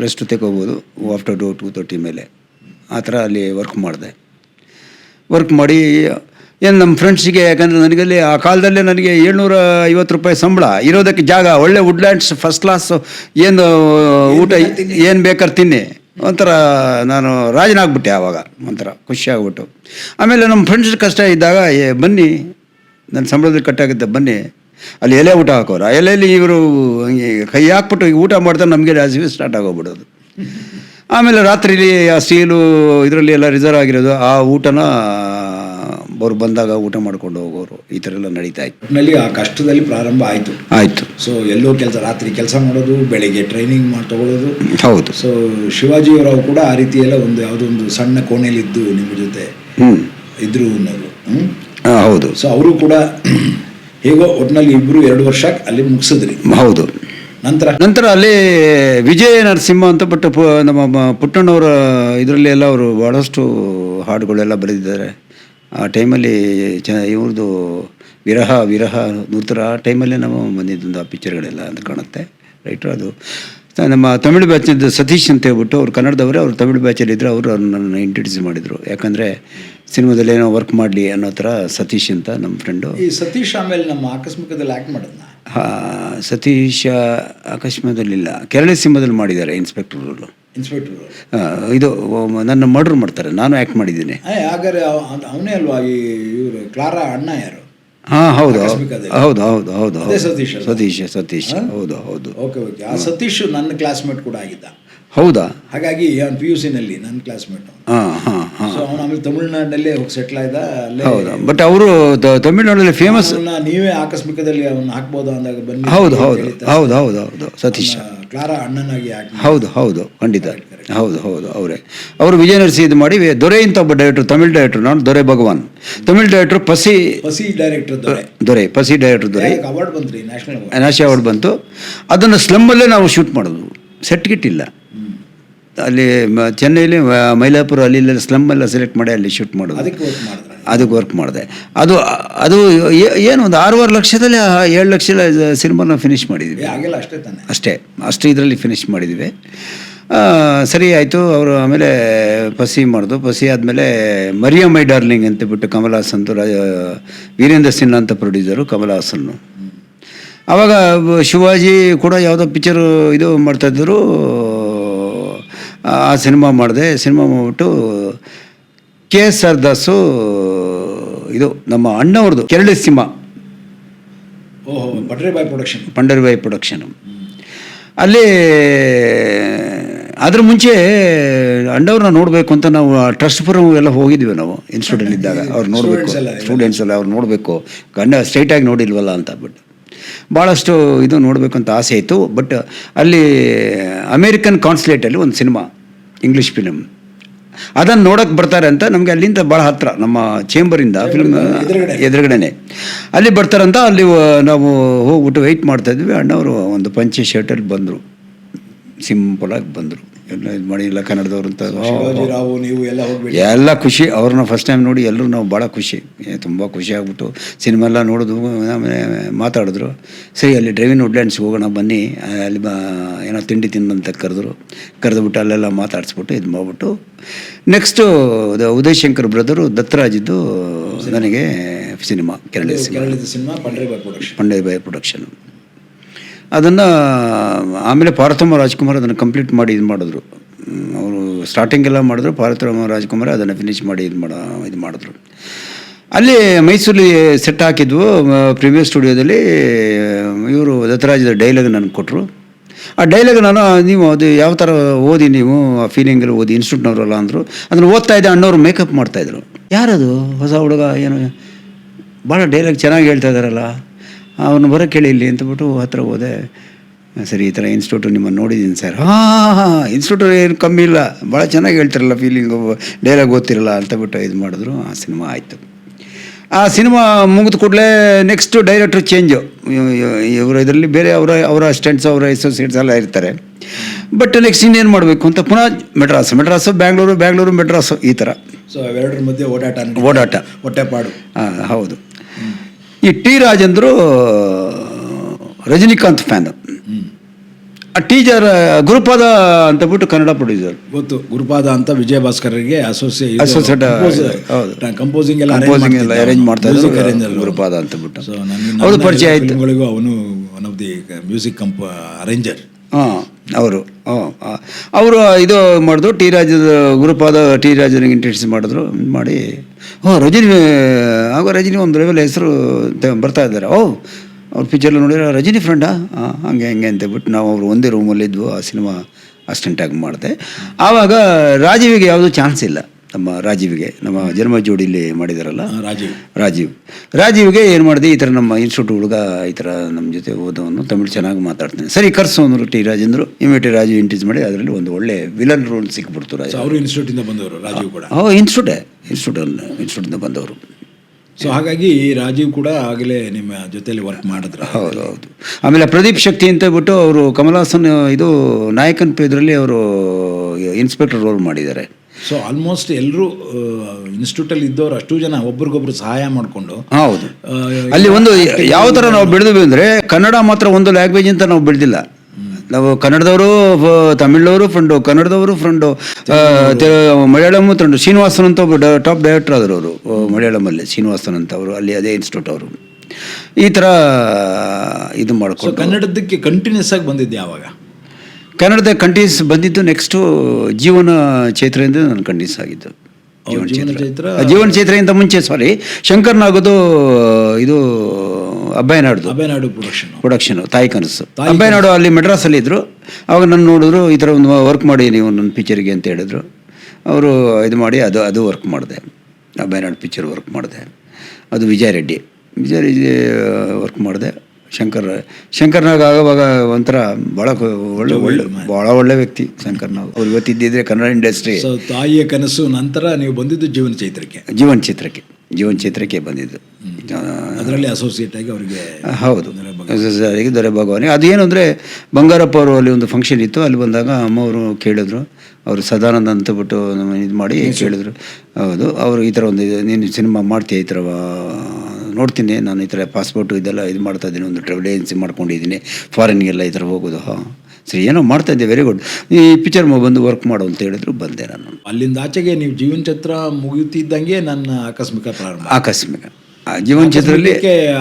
ರೆಸ್ಟ್ ತೆಗೋಬೋದು ಆಫ್ಟರ್ ಟು ಟೂ ತರ್ಟಿ ಮೇಲೆ. ಆ ಥರ ಅಲ್ಲಿ ವರ್ಕ್ ಮಾಡಿದೆ. ವರ್ಕ್ ಮಾಡಿ. ಏನು ನಮ್ಮ ಫ್ರೆಂಡ್ಸಿಗೆ ಯಾಕಂದರೆ ನನಗಲ್ಲಿ ಆ ಕಾಲದಲ್ಲೇ ನನಗೆ ಏಳ್ನೂರ ಐವತ್ತು ರೂಪಾಯಿ ಸಂಬಳ. ಇರೋದಕ್ಕೆ ಜಾಗ ಒಳ್ಳೆ ವುಡ್ಲ್ಯಾಂಡ್ಸ್ ಫಸ್ಟ್ ಕ್ಲಾಸು ಏನು ಊಟ ಏನು ಬೇಕಾದ್ರೆ ತಿನ್ನಿ. ಒಂಥರ ನಾನು ರಾಜನಾಗ್ಬಿಟ್ಟೆ ಆವಾಗ ಒಂಥರ ಖುಷಿಯಾಗ್ಬಿಟ್ಟು. ಆಮೇಲೆ ನಮ್ಮ ಫ್ರೆಂಡ್ಸ್ ಕಷ್ಟ ಇದ್ದಾಗ ಏ ಬನ್ನಿ. ನನ್ನ ಸಂಬಳದಲ್ಲಿ ಕಟ್ಟಾಗುತ್ತೆ ಬನ್ನಿ. ಅಲ್ಲಿ ಎಲೆ ಊಟ ಹಾಕೋರು. ಆ ಎಲೆಯಲ್ಲಿ ಇವರು ಹಂಗೆ ಕೈ ಹಾಕ್ಬಿಟ್ಟು ಈಗ ಊಟ ಮಾಡ್ತಾರೆ ನಮಗೆ ರಾಜೀವಿ ಸ್ಟಾರ್ಟ್ ಆಗೋಗ್ಬಿಡೋದು. ಆಮೇಲೆ ರಾತ್ರಿಲಿ ಆ ಸ್ಟೀಲು ಇದರಲ್ಲಿ ಎಲ್ಲ ರಿಸರ್ವ್ ಆಗಿರೋದು ಆ ಊಟನ ಅವ್ರು ಬಂದಾಗ ಊಟ ಮಾಡ್ಕೊಂಡು ಹೋಗೋರು. ಈ ಥರ ಎಲ್ಲ ನಡೀತಾ ಇತ್ತು. ಒಟ್ಟಿನಲ್ಲಿ ಆ ಕಷ್ಟದಲ್ಲಿ ಪ್ರಾರಂಭ ಆಯಿತು. ಆಯಿತು. ಸೊ ಎಲ್ಲೋ ಕೆಲಸ ರಾತ್ರಿ ಕೆಲಸ ಮಾಡೋದು ಬೆಳಿಗ್ಗೆ ಟ್ರೈನಿಂಗ್ ಮಾಡಿ ತಗೊಳ್ಳೋದು ಹೌದು. ಸೊ ಶಿವಾಜಿಯವರು ಕೂಡ ಆ ರೀತಿ ಎಲ್ಲ ಒಂದು ಯಾವುದೋ ಒಂದು ಸಣ್ಣ ಕೋಣೆಯಲ್ಲಿದ್ದು ನಿಮ್ಮ ಜೊತೆ ಇದ್ರು ಅನ್ನೋದು. ಹ್ಮ್? ಹೌದು. ಸೊ ಅವರು ಕೂಡ ಹೇಗೋ ಒಟ್ನಲ್ಲಿ ಇಬ್ಬರು ಎರಡು ವರ್ಷ ಅಲ್ಲಿ ಮುಗಿಸಿದ್ರಿ. ಹೌದು. ನಂತರ? ನಂತರ ಅಲ್ಲಿ ವಿಜಯ ನರಸಿಂಹ ಅಂತ ಬಟ್ ಪು- ನಮ್ಮ ಪುಟ್ಟಣ್ಣವರ ಇದರಲ್ಲಿ ಎಲ್ಲ ಅವರು ಬಹಳಷ್ಟು ಹಾಡುಗಳೆಲ್ಲ ಬರೆದಿದ್ದಾರೆ. ಆ ಟೈಮಲ್ಲಿ ಚ ಇವ್ರದ್ದು ವಿರಹ ವಿರಹ ನೂತರ ಆ ಟೈಮಲ್ಲಿ ನಾವು ಬಂದಿದ್ದೊಂದು ಆ ಪಿಕ್ಚರ್ಗಳೆಲ್ಲ ಅಂತ ಕಾಣುತ್ತೆ. ರೈಟ್ರು ಅದು ನಮ್ಮ ತಮಿಳು ಬ್ಯಾಚಿದ್ದು ಸತೀಶ್ ಅಂತ ಹೇಳ್ಬಿಟ್ಟು ಅವ್ರು ಕನ್ನಡದವರೇ ಅವ್ರು ತಮಿಳು ಬ್ಯಾಚಲ್ಲಿ ಇದ್ದರು ಅವರು ನನ್ನ ಇಂಟ್ರಡ್ಯೂಸ್ ಮಾಡಿದರು. ಯಾಕಂದರೆ ಸಿನಿಮಾದಲ್ಲಿ ಏನೋ ವರ್ಕ್ ಮಾಡಲಿ ಅನ್ನೋ ಥರ ಸತೀಶ್ ಅಂತ ನಮ್ಮ ಫ್ರೆಂಡು ಈ ಸತೀಶ್ ಆಮೇಲೆ ನಮ್ಮ ಆಕಸ್ಮಿಕದಲ್ಲಿ ಆ್ಯಕ್ಟ್ ಮಾಡೋದ್ನ? ಸತೀಶ ಅಕಸ್ಮಾತಲ್ಲಿಲ್ಲ ಕೆರಳೆ ಸಿಂಹದಲ್ಲಿ ಮಾಡಿದ್ದಾರೆ ಇನ್ಸ್ಪೆಕ್ಟರ್ ರೋಲು ಇನ್ಸ್ಪೆಕ್ಟರ್ ಇದು ನನ್ನ ಮರ್ಡರ್ ಮಾಡ್ತಾರೆ. ನಾನು ಆ್ಯಕ್ಟ್ ಮಾಡಿದ್ದೀನಿ. ಹಾಗಾದ್ರೆ ಅವನೇ ಅಲ್ವಾ ಈ ಇವರು ಕ್ಲಾರಾ ಅಣ್ಣ ಯಾರು? ಹಾಂ ಹೌದು ಹೌದು ಹೌದು ಹೌದು ಸತೀಶ್? ಸತೀಶ್ ಸತೀಶ್. ಹೌದು ಹೌದು. ಓಕೆ ಓಕೆ ಆ ಸತೀಶ್ ನನ್ನ ಕ್ಲಾಸ್ಮೇಟ್ ಕೂಡ ಆಗಿದ್ದ. ಹೌದಾ? ಹಾಗಾಗಿ ಅವ್ನು ಪಿ ಯು ಸಿನಲ್ಲಿ ನನ್ನ ಕ್ಲಾಸ್ಮೇಟ್ ಹಾಂ ಹಾಂ ಹಾಂ. ಸೊ ಅವನು ಆಮೇಲೆ ತಮಿಳ್ನಾಡಲ್ಲೇ ಹೋಗಿ ಸೆಟ್ಲ್ ಆಯ್ದ ಅಲ್ಲೇ ಹೌದಾ? ಬಟ್ ಅವರು ತಮಿಳ್ನಾಡಲ್ಲಿ ಫೇಮಸ್ ನೀವೇ ಆಕಸ್ಮಿಕದಲ್ಲಿ ಅವ್ನ ಹಾಕ್ಬೋದು ಅಂದಾಗ ಬನ್ನಿ ಹೌದು ಹೌದು. ಹೌದು ಹೌದು ಹೌದು. ಸತೀಶ್. ಕ್ಲಾರಾ ಅಣ್ಣನಾಗಿ ಹೌದು ಹೌದು. ಖಂಡಿತ. ಹೌದು ಹೌದು. ಅವರೇ. ಅವರು ವಿಜಯ ನರಸಿ ಇದು ಮಾಡಿ ದೊರೆ ಅಂತ ಒಬ್ಬ ಡೈರೆಕ್ಟರ್ ತಮಿಳ್ ಡೈರೆಕ್ಟರ್ ನಾನು Dorai Bhagavan. Tamil director Pasi Pasi director Dorai. Dorai Pasi director Dorai. Award ಬಂತು ನ್ಯಾಷನಲ್ ಅವಾರ್ಡ್ ನಾಶಿ ಅವಾರ್ಡ್ ಬಂತು. ಅದನ್ನು ಸ್ಲಮ್ಮಲ್ಲೇ ನಾವು ಶೂಟ್ ಮಾಡೋದು. ಸೆಟ್ ಗಿಟ್ಟಿಲ್ಲ. ಅಲ್ಲಿ ಚೆನ್ನೈಲಿ ಮೈಲಾಪುರ ಅಲ್ಲಿ ಇಲ್ಲಿ ಸ್ಲಮ್ಮೆಲ್ಲ ಸೆಲೆಕ್ಟ್ ಮಾಡಿ ಅಲ್ಲಿ ಶೂಟ್ ಮಾಡೋದು. ಅದಕ್ಕೆ ವರ್ಕ್ ಮಾಡಿದೆ. ಅದು ಅದು ಏನು ಒಂದು ಆರೂವರೆ ಲಕ್ಷದಲ್ಲಿ ಏಳು ಲಕ್ಷ ಸಿನಿಮಾನ ಫಿನಿಷ್ ಮಾಡಿದ್ವಿ. ಅಷ್ಟೇ ಅಷ್ಟೇ ಅಷ್ಟು ಇದರಲ್ಲಿ ಫಿನಿಷ್ ಮಾಡಿದ್ವಿ. ಸರಿ ಆಯಿತು ಅವರು ಆಮೇಲೆ ಪಸಿ ಮಾಡಿದ್ರು ಪಸಿ ಆದಮೇಲೆ ಮರಿಯ ಮೈ ಡಾರ್ಲಿಂಗ್ ಅಂತ ಬಿಟ್ಟು ಕಮಲ್ ಹಾಸನ್ ರಾಜ ವೀರೇಂದ್ರ ಸಿನ್ಹಾ ಅಂತ ಪ್ರೊಡ್ಯೂಸರು ಕಮಲ್ ಹಾಸನ್ನು ಆವಾಗ ಶಿವಾಜಿ ಕೂಡ ಯಾವುದೋ ಪಿಕ್ಚರು ಇದು ಮಾಡ್ತಾಯಿದ್ರು ಆ ಸಿನಿಮಾ ಮಾಡಿದೆ ಸಿನಿಮಾ ಮಾಡಿಬಿಟ್ಟು ಕೆ ಎಸ್ ಆರ್ ದಾಸು ಇದು ನಮ್ಮ ಅಣ್ಣವ್ರದ್ದು ಕೆರಳಿ ಸಿಂಹ ಬಾಯ್ ಪ್ರೊಡಕ್ಷನ್. ಪಂಡರಿಬಾಯಿ ಪ್ರೊಡಕ್ಷನ್. ಅಲ್ಲಿ ಅದ್ರ ಮುಂಚೆ ಅಂಡವ್ರನ್ನ ನೋಡಬೇಕು ಅಂತ ನಾವು ಟ್ರಸ್ಟ್ ಪುರಂ ಎಲ್ಲ ಹೋಗಿದ್ವಿ ನಾವು ಇನ್ಸ್ಟಿಟ್ಯೂಟಲ್ಲಿ ಇದ್ದಾಗ. ಅವ್ರು ನೋಡಬೇಕು ಸ್ಟೂಡೆಂಟ್ಸ್ ಎಲ್ಲ ಅವ್ರು ನೋಡಬೇಕು. ಗಂಡ ಸ್ಟ್ರೈಟಾಗಿ ನೋಡಿಲ್ವಲ್ಲ ಅಂತ ಬಿಟ್ಟು ಭಾಳಷ್ಟು ಇದು ನೋಡಬೇಕು ಅಂತ ಆಸೆ ಇತ್ತು ಬಟ್ ಅಲ್ಲಿ ಅಮೇರಿಕನ್ ಕಾನ್ಸುಲೇಟಲ್ಲಿ ಒಂದು ಸಿನಿಮಾ ಇಂಗ್ಲೀಷ್ ಫಿಲಮ್ ಅದನ್ನು ನೋಡೋಕೆ ಬರ್ತಾರೆ ಅಂತ ನಮಗೆ ಅಲ್ಲಿಂದ ಭಾಳ ಹತ್ರ ನಮ್ಮ ಚೇಂಬರಿಂದ ಫಿಲ್ಮ್ ಎದುರುಗಡೆ. ಎದುರುಗಡೆನೆ. ಅಲ್ಲಿ ಬರ್ತಾರಂತ ಅಲ್ಲಿ ನಾವು ಹೋಗ್ಬಿಟ್ಟು ವೆಯ್ಟ್ ಮಾಡ್ತಾಯಿದ್ವಿ ಅಣ್ಣವರು ಒಂದು ಪಂಚೆ ಶರ್ಟಲ್ಲಿ ಬಂದರು. ಸಿಂಪಲಾಗಿ ಬಂದರು. ಎಲ್ಲ ಇದು ಮಾಡಿ ಇಲ್ಲ ಕನ್ನಡದವ್ರು ಅಂತ ಶಿವಾಜಿ ನೀವು ಎಲ್ಲ ಹೋಗ್ಬಿಟ್ಟು ಎಲ್ಲ ಖುಷಿ. ಅವ್ರನ್ನ ಫಸ್ಟ್ ಟೈಮ್ ನೋಡಿ ಎಲ್ಲರೂ ನಾವು ಭಾಳ ಖುಷಿ. ತುಂಬ ಖುಷಿ ಆಗ್ಬಿಟ್ಟು ಸಿನಿಮಾ ಎಲ್ಲ ನೋಡಿದ್ವು ಆಮೇಲೆ ಮಾತಾಡಿದ್ರು. ಸರಿ ಅಲ್ಲಿ ಡ್ರೈವಿಂಗ್ ವುಡ್ಲ್ಯಾಂಡ್ಸ್ಗೆ ಹೋಗೋಣ ಬನ್ನಿ. ಆ, ಅಲ್ಲಿ ಬಾ ಏನೋ ತಿಂಡಿ ತಿನ್ನಂತ ಕರೆದ್ರು. ಕರೆದ್ಬಿಟ್ಟು ಅಲ್ಲೆಲ್ಲ ಮಾತಾಡಿಸ್ಬಿಟ್ಟು ಇದು ಮಾಡ್ಬಿಟ್ಟು ನೆಕ್ಸ್ಟು ಉದಯ್ ಶಂಕರ್ ಬ್ರದರು ದತ್ತರಾಜಿದ್ದು ನನಗೆ ಸಿನಿಮಾ ಕೆರಳಿ ಸಿನಿಮಾ ಕೇರಳದ cinema Pandari Bai production Pandaribai production ಅದನ್ನು, ಆಮೇಲೆ ಪಾರ್ಥಮ ರಾಜ್ಕುಮಾರ್ ಅದನ್ನು ಕಂಪ್ಲೀಟ್ ಮಾಡಿ ಇದು ಮಾಡಿದ್ರು. ಅವರು ಸ್ಟಾರ್ಟಿಂಗ್ ಎಲ್ಲ ಮಾಡಿದ್ರು ಪಾರ್ಥಮ ರಾಜ್ಕುಮಾರ್ ಅದನ್ನು ಫಿನಿಶ್ ಮಾಡಿ ಇದು ಮಾಡ, ಇದು ಮಾಡಿದ್ರು. ಅಲ್ಲಿ ಮೈಸೂರಲ್ಲಿ ಸೆಟ್ ಹಾಕಿದ್ವು ಪ್ರೀಮಿಯರ್ ಸ್ಟುಡಿಯೋದಲ್ಲಿ ಇವರು ದತ್ತರಾಜದ ಡೈಲಾಗ್ ನನಗೆ ಕೊಟ್ಟರು ಆ ಡೈಲಾಗ್ ನಾನು, ನೀವು ಅದು ಯಾವ ಥರ ಓದಿ ನೀವು, ಆ ಫೀಲಿಂಗಲ್ಲಿ ಓದಿ, ಇನ್ಸ್ಟಿಟ್ಯೂಟ್ನವರಲ್ಲ ಅಂದರು. ಅದನ್ನು ಓದ್ತಾ ಇದ್ದೆ, ಅಣ್ಣವ್ರು ಮೇಕಪ್ ಮಾಡ್ತಾಯಿದ್ರು ಯಾರದು? ಹೊಸ ಹುಡುಗ, ಏನು? ಭಾಳ ಡೈಲಾಗ್ ಚೆನ್ನಾಗಿ ಹೇಳ್ತಾ ಇದ್ದಾರಲ್ಲ ಅವನು ಬರೋ ಕೇಳಿ ಇಲ್ಲಿ ಅಂತಬಿಟ್ಟು ಹತ್ರ ಹೋದೆ. ಸರಿ ಈ ಥರ ಇನ್ಸ್ಟಿಟ್ಯೂಟು ನಿಮ್ಮನ್ನು ನೋಡಿದ್ದೀನಿ ಸರ್. ಹಾಂ ಹಾಂ ಇನ್ಸ್ಟಿಟ್ಯೂಟ್ ಏನು ಕಮ್ಮಿ ಇಲ್ಲ. ಭಾಳ ಚೆನ್ನಾಗಿ ಹೇಳ್ತಿರಲ್ಲ ಫೀಲಿಂಗು ಡೈಲಾಗ್ ಗೊತ್ತಿರಲ್ಲ ಅಂತ ಬಿಟ್ಟು ಇದು ಮಾಡಿದ್ರು. ಆ ಸಿನಿಮಾ ಆಯಿತು. ಆ ಸಿನಿಮಾ ಮುಗಿದ ಕೂಡಲೇ ನೆಕ್ಸ್ಟು ಡೈರೆಕ್ಟ್ರು ಚೇಂಜು ಇವರ ಇದರಲ್ಲಿ ಬೇರೆ ಅವರ ಅವರ ಅಸಿಸ್ಟೆಂಟ್ಸ್ ಅವರ ಅಸೋಸಿಯೇಟ್ಸ್ ಎಲ್ಲ ಇರ್ತಾರೆ. ಬಟ್ ನೆಕ್ಸ್ಟ್ ಇನ್ನೇನು ಮಾಡಬೇಕು ಅಂತ ಪುನಃ ಮೆಡ್ರಾಸ್ ಮೆಡ್ರಾಸು ಬ್ಯಾಂಗ್ಳೂರು ಬ್ಯಾಂಗ್ಳೂರು ಮೆಡ್ರಾಸು ಈ ಥರ. ಸೊ ಅವೆರಡರ ಮಧ್ಯೆ ಓಡಾಟ ಓಡಾಟ. ಹೊಟ್ಟೆಪಾಡು ಹಾಂ ಹೌದು. ಈ ಟಿ ರಾಜೇಂದ್ರು ರಜನಿಕಾಂತ್ ಫ್ಯಾನ್. ಆ ಟೀಚರ್ ಗುರುಪಾದ ಅಂತ ಬಿಟ್ಟು ಕನ್ನಡ ಪ್ರೊಡ್ಯೂಸರ್. ಗೊತ್ತು ಗುರುಪಾದ ಅಂತ ವಿಜಯ ಭಾಸ್ಕರ್ಗೆ ಅಸೋಸಿಯೇಟ್ ಹೌದು. ಕಂಪೋಸಿಂಗ್ ಎಲ್ಲ ಕಂಪೋಸಿಂಗ್ ಎಲ್ಲ ಅರೇಂಜ್ ಮಾಡ್ತಾ ಗುರುಪಾದ ಅಂತ ಬಿಟ್ಟು. ಸೊ ಅವ್ರು ಪರಿಚಯ ಆಯ್ತು. ಅವನು one of the music composer arranger ಹಾಂ. ಅವರು. ಅವರು ಇದು ಮಾಡಿದ್ರು ಟಿ ರಾಜದ ಗುರುಪಾದ ಟಿ ರಾಜನಿಗೆ ಇಂಟ್ರಡ್ಯೂಸ್ ಮಾಡಿದ್ರು, ಮಾಡಿ. ಓ, ರಜನಿ ಆಗ ರಜನಿ ಒಂದು ಲೆವೆಲ್ ಹೆಸರು ಬರ್ತಾ ಇದ್ದಾರೆ. ಓ, ಅವ್ರ ಪಿಕ್ಚರ್ಲಿ ನೋಡಿದ್ರೆ, ರಜನಿ ಫ್ರೆಂಡಾ ಹಂಗೆ ಹಂಗೆ ಅಂತ ಬಿಟ್ಟು ನಾವು ಅವರು ಒಂದೇ ರೂಮಲ್ಲಿದ್ವು ಆ ಸಿನಿಮಾ ಅಸ್ಟೆಂಟಾಗಿ ಮಾಡಿದೆ. ಆವಾಗ ರಾಜೀವಿಗೆ ಯಾವುದೂ ಚಾನ್ಸ್ ಇಲ್ಲ. ನಮ್ಮ ರಾಜೀವಿಗೆ ನಮ್ಮ ಜನ್ಮ ಜೋಡಿಲಿ ಮಾಡಿದಾರಲ್ಲ? ರಾಜೀವ್. ರಾಜೀವ್. ರಾಜೀವ್ಗೆ ಏನು ಮಾಡಿದೆ ಈ ಥರ ನಮ್ಮ ಇನ್ಸ್ಟಿಟ್ಯೂಟ್ ಹುಡುಗ ಈ ಥರ ನಮ್ಮ ಜೊತೆ ಓದೋನು ತಮಿಳು ಚೆನ್ನಾಗಿ ಮಾತಾಡ್ತಾನೆ. ಸರಿ ಕರ್ಸು ಅಂದರು ಟಿ ರಾಜೇಂದ್ರು. ಇಮಿಟಿ ರಾಜೀವ್ ಇಂಟ್ರೀಸ್ ಮಾಡಿ ಅದರಲ್ಲಿ ಒಂದು ಒಳ್ಳೆ ವಿಲನ್ ರೋಲ್ ಸಿಕ್ಬಿಡ್ತು ರಾಜ ಅವರು ಇನ್ಸ್ಟಿಟ್ಯೂಟಿಂದ ಬಂದವರು ರಾಜೀವ್ ಕೂಡ? ಓ ಇನ್ಸ್ಟಿಟ್ಯೂಟೇ ಇನ್ಸ್ಟಿಟ್ಯೂಟ್ ಇನ್ಸ್ಟಿಟ್ಯೂಟಿಂದ ಬಂದವರು. ಸೊ ಹಾಗಾಗಿ ರಾಜೀವ್ ಕೂಡ ಆಗಲೇ ನಿಮ್ಮ ಜೊತೆಯಲ್ಲಿ ವರ್ಕ್ ಮಾಡಿದ್ರು. ಹೌದು ಹೌದು. ಆಮೇಲೆ ಪ್ರದೀಪ್ ಶಕ್ತಿ ಅಂತ ಬಿಟ್ಟು ಅವರು ಕಮಲಾಸನ್ ಇದು ನಾಯಕನ್ ಇದರಲ್ಲಿ ಅವರು ಇನ್ಸ್ಪೆಕ್ಟರ್ ರೋಲ್ ಮಾಡಿದ್ದಾರೆ. ಸೊ ಆಲ್ಮೋಸ್ಟ್ ಎಲ್ಲರೂ ಇನ್ಸ್ಟಿಟ್ಯೂಟಲ್ಲಿ ಇದ್ದವರು ಅಷ್ಟು ಜನ ಒಬ್ರಿಗೊಬ್ರು ಸಹಾಯ ಮಾಡಿಕೊಂಡು ಹೌದು. ಅಲ್ಲಿ ಒಂದು ಯಾವ ಥರ ನಾವು ಬೆಳೆದ್ವಿ ಅಂದರೆ ಕನ್ನಡ ಮಾತ್ರ ಒಂದು ಲ್ಯಾಂಗ್ವೇಜ್ ಅಂತ ನಾವು ಬೆಳೆದಿಲ್ಲ ನಾವು ಕನ್ನಡದವರು ತಮಿಳವರು ತಮಿಳ್ನವರು ಫ್ರೆಂಡು ಕನ್ನಡದವರು ಫ್ರೆಂಡು ಮಲಯಾಳಂ ಫ್ರೆಂಡು ಶ್ರೀನಿವಾಸನ್ ಅಂತ ಒಬ್ಬ ಟಾಪ್ ಡೈರೆಕ್ಟರ್ ಆದರು ಅವರು ಮಲಯಾಳಮಲ್ಲಿ ಶ್ರೀನಿವಾಸನ್ ಅಂತ ಅವರು ಅಲ್ಲಿ ಅದೇ ಇನ್ಸ್ಟಿಟ್ಯೂಟ್ ಅವರು. ಈ ಥರ ಇದು ಮಾಡ್ಕೊಂಡು. ಕನ್ನಡದಕ್ಕೆ ಕಂಟಿನ್ಯೂಸ್ ಆಗಿ ಬಂದಿದ್ದೆ ಯಾವಾಗ? ಕನ್ನಡದ ಕಂಟೀಸ್ ಬಂದಿದ್ದು ನೆಕ್ಸ್ಟು ಜೀವನ ಚೈತ್ರದಿಂದ ನಾನು ಕಂಟೀಸ್ ಆಗಿದ್ದು. ಜೀವನ ಚೈತ್ರ. ಜೀವನ ಮುಂಚೆ ಸಾರಿ ಶಂಕರ್ನಾಗೋದು ಇದು ಅಬ್ಬಯ್ಯನಾಡ್ದು ಅಭಯನಾಡು ಪ್ರೊಡಕ್ಷನ್ ಪ್ರೊಡಕ್ಷನ್ ತಾಯಿ ಕನಸು. ಅಬ್ಬಯ್ಯನಾಡು ಅಲ್ಲಿ ಮೆಡ್ರಾಸಲ್ಲಿ ಇದ್ದರು ಅವಾಗ ನನ್ನ ನೋಡಿದ್ರು ಈ ಥರ ಒಂದು ವರ್ಕ್ ಮಾಡಿ ನೀವು ನನ್ನ ಪಿಕ್ಚರ್ಗೆ ಅಂತ ಹೇಳಿದ್ರು. ಅವರು ಇದು ಮಾಡಿ ಅದು ಅದು ವರ್ಕ್ ಮಾಡಿದೆ. ಅಬ್ಬಯ್ಯನಾಡು ಪಿಕ್ಚರ್ ವರ್ಕ್ ಮಾಡಿದೆ. ಅದು ವಿಜಯ ರೆಡ್ಡಿ. ವಿಜಯ ರೆಡ್ಡಿ ವರ್ಕ್ ಮಾಡಿದೆ. ಶಂಕರ್ ಶಂಕರ್ನಾಗ್ ಆಗುವಾಗ ಒಂಥರ ಭಾಳ ಒಳ್ಳೆ ಒಳ್ಳೆ ಭಾಳ ಒಳ್ಳೆ ವ್ಯಕ್ತಿ ಶಂಕರ್ನಾಗ್. ಅವ್ರು ಇವತ್ತಿದ್ದಿದ್ರೆ ಕನ್ನಡ ಇಂಡಸ್ಟ್ರಿ. ಸೊ ತಾಯಿಯ ಕನಸು ನಂತರ ನೀವು ಬಂದಿದ್ದು ಜೀವನ ಚೈತ್ರಕ್ಕೆ? ಜೀವನ ಚಿತ್ರಕ್ಕೆ ಜೀವನ ಚಿತ್ರಕ್ಕೆ ಬಂದಿದ್ದು. ಅದರಲ್ಲಿ ಅಸೋಸಿಯೇಟ್ ಆಗಿ ಅವರಿಗೆ ಹೌದು. ದೊರೆ ಭಗವಾನಿ. ಅದೇನು ಅಂದರೆ ಬಂಗಾರಪ್ಪ ಅವರು ಅಲ್ಲಿ ಒಂದು ಫಂಕ್ಷನ್ ಇತ್ತು ಅಲ್ಲಿ ಬಂದಾಗ ಅಮ್ಮವರು ಕೇಳಿದ್ರು. ಅವರು ಸದಾನಂದ ಅಂತ ಬಿಟ್ಟು ಇದು ಮಾಡಿ ಕೇಳಿದ್ರು. ಹೌದು ಅವರು ಈ ಥರ ಒಂದು ನೀನು ಸಿನಿಮಾ ಮಾಡ್ತೀಯ ಈ ಥರ ನೋಡ್ತೀನಿ ನಾನು ಈ ಥರ ಪಾಸ್ಪೋರ್ಟು ಇದೆಲ್ಲ ಇದು ಮಾಡ್ತಾ ಇದ್ದೀನಿ ಒಂದು ಟ್ರಾವೆಲ್ ಏಜೆನ್ಸಿ ಮಾಡ್ಕೊಂಡಿದ್ದೀನಿ ಫಾರಿನ್ಗೆಲ್ಲ ಈ ಥರ ಹೋಗೋದು ಹಾಂ. ಸರಿ ಏನೋ ಮಾಡ್ತಾ ಇದ್ದೆ ವೆರಿ ಗುಡ್ ಈ ಪಿಕ್ಚರ್ ಬಂದು ವರ್ಕ್ ಮಾಡು ಅಂತ ಹೇಳಿದ್ರು ಬಂದೆ ನಾನು. ಅಲ್ಲಿಂದ ಆಚೆಗೆ ನೀವು ಜೀವನ ಚಿತ್ರ ಮುಗಿಯುತ್ತಿದ್ದಂಗೆ ನನ್ನ ಆಕಸ್ಮಿಕ ಪ್ರಾರಂಭ. ಆಕಸ್ಮಿಕ. ಜೀವನ್ ಚಿತ್ರದಲ್ಲಿ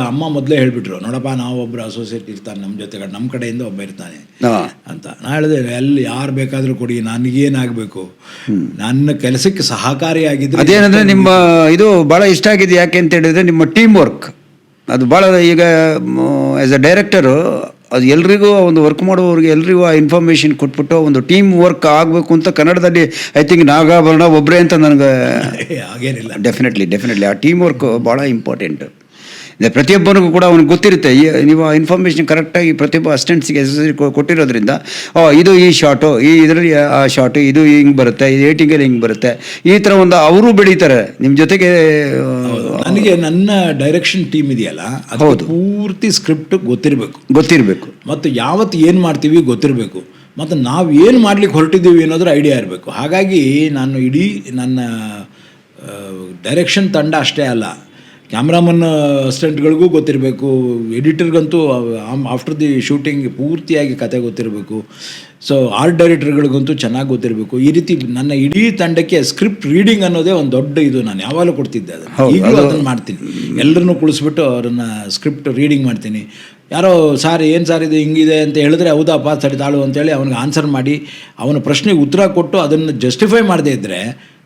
ಅಮ್ಮ ಮೊದಲೇ ಹೇಳ್ಬಿಟ್ರು ನೋಡಪ್ಪ ನಾವು ಒಬ್ರು ಅಸೋಸಿಯೇಟ್ ಇರ್ತಾನೆ ನಮ್ಮ ಜೊತೆ ನಮ್ಮ ಕಡೆಯಿಂದ ಒಬ್ಬ ಇರ್ತಾನೆ ಅಂತ. ನಾ ಹೇಳಿದೆ ಎಲ್ಲಿ ಯಾರು ಬೇಕಾದರೂ ಕೊಡಿ ನನಗೇನಾಗಬೇಕು? ನನ್ನ ಕೆಲಸಕ್ಕೆ ಸಹಕಾರಿಯಾಗಿದ್ರೆ ಅದೇನಂದ್ರೆ ನಿಮ್ಮ ಇದು ಭಾಳ ಇಷ್ಟ ಆಗಿದೆ ಯಾಕೆ ಅಂತ ಹೇಳಿದ್ರೆ ನಿಮ್ಮ ಟೀಮ್ ವರ್ಕ್ ಅದು ಭಾಳ ಈಗ ಆ್ಯಸ್ ಅ ಡೈರೆಕ್ಟರು ಅದು ಎಲ್ರಿಗೂ ಒಂದು ವರ್ಕ್ ಮಾಡುವವ್ರಿಗೆ ಎಲ್ರಿಗೂ ಆ ಇನ್ಫಾರ್ಮೇಷನ್ ಕೊಟ್ಬಿಟ್ಟು ಒಂದು ಟೀಮ್ ವರ್ಕ್ ಆಗಬೇಕು ಅಂತ ಕನ್ನಡದಲ್ಲಿ ಐ ಥಿಂಕ್ ನಾಗಾಭರಣ ಒಬ್ಬರೇ ಅಂತ ನನಗೆ ಆಗೇನಿಲ್ಲ ಡೆಫಿನೆಟ್ಲಿ ಡೆಫಿನೆಟ್ಲಿ ಆ ಟೀಮ್ ವರ್ಕ್ ಭಾಳ ಇಂಪಾರ್ಟೆಂಟ್ ಪ್ರತಿಯೊಬ್ಬನಿಗೂ ಕೂಡ ಅವ್ನಿಗೆ ಗೊತ್ತಿರುತ್ತೆ. ನೀವು ಆ ಇನ್ಫಾರ್ಮೇಷನ್ ಕರೆಕ್ಟಾಗಿ ಪ್ರತಿಯೊಬ್ಬ ಅಸಿಸ್ಟೆಂಟ್ಸ್ಗೆ ಕೊಟ್ಟಿರೋದ್ರಿಂದ ಓ ಇದು ಈ ಶಾರ್ಟು ಈ ಇದರಲ್ಲಿ ಆ ಶಾರ್ಟು ಇದು ಹಿಂಗೆ ಬರುತ್ತೆ ಇದು ಏಟಿಂಗಲ್ಲಿ ಹಿಂಗೆ ಬರುತ್ತೆ. ಈ ಥರ ಒಂದು ಅವರು ಬೆಳೀತಾರೆ. ನಿಮ್ಮ ಜೊತೆಗೆ ನನಗೆ ನನ್ನ ಡೈರೆಕ್ಷನ್ ಟೀಮ್ ಇದೆಯಲ್ಲ ಅದು ಹೌದು. ಪೂರ್ತಿ ಸ್ಕ್ರಿಪ್ಟ್ ಗೊತ್ತಿರಬೇಕು. ಗೊತ್ತಿರಬೇಕು. ಮತ್ತು ಯಾವತ್ತು ಏನು ಮಾಡ್ತೀವಿ ಗೊತ್ತಿರಬೇಕು. ಮತ್ತು ನಾವು ಏನು ಮಾಡ್ಲಿಕ್ಕೆ ಹೊರಟಿದ್ದೀವಿ ಅನ್ನೋದ್ರ ಐಡಿಯಾ ಇರಬೇಕು. ಹಾಗಾಗಿ ನಾನು ಇಡೀ ನನ್ನ ಡೈರೆಕ್ಷನ್ ತಂಡ ಅಷ್ಟೇ ಅಲ್ಲ. ಕ್ಯಾಮ್ರಾಮನ್ ಅಸ್ಟೆಂಟ್ಗಳಿಗೂ ಗೊತ್ತಿರಬೇಕು. ಎಡಿಟರ್ಗಂತೂ ಆಫ್ಟರ್ ದಿ ಶೂಟಿಂಗ್ ಪೂರ್ತಿಯಾಗಿ ಕತೆ ಗೊತ್ತಿರಬೇಕು. ಸೊ ಆರ್ಟ್ ಡೈರೆಕ್ಟರ್ಗಳಿಗಂತೂ ಚೆನ್ನಾಗಿ ಗೊತ್ತಿರಬೇಕು. ಈ ರೀತಿ ನನ್ನ ಇಡೀ ತಂಡಕ್ಕೆ ಸ್ಕ್ರಿಪ್ಟ್ ರೀಡಿಂಗ್ ಅನ್ನೋದೇ ಒಂದು ದೊಡ್ಡ ಇದು. ನಾನು ಯಾವಾಗಲೂ ಕೊಡ್ತಿದ್ದೆ ಅದನ್ನು. ಈಗಲೂ ಅದನ್ನು ಮಾಡ್ತೀನಿ. ಎಲ್ಲರನ್ನೂ ಕುಳಿಸ್ಬಿಟ್ಟು ಅವ್ರನ್ನ ಸ್ಕ್ರಿಪ್ಟ್ ರೀಡಿಂಗ್ ಮಾಡ್ತೀನಿ. ಯಾರೋ ಸಾರ್ ಏನು ಸಾರ್ ಇದು ಹಿಂಗಿದೆ? ಅಂತ ಹೇಳಿದ್ರೆ ಹೌದಪ್ಪ ಸರಿ ತಾಳು ಅಂತೇಳಿ ಅವನಿಗೆ ಆನ್ಸರ್ ಮಾಡಿ ಅವನ ಪ್ರಶ್ನೆಗೆ ಉತ್ತರ ಕೊಟ್ಟು ಅದನ್ನು ಜಸ್ಟಿಫೈ ಮಾಡದೇ ಇದ್ದರೆ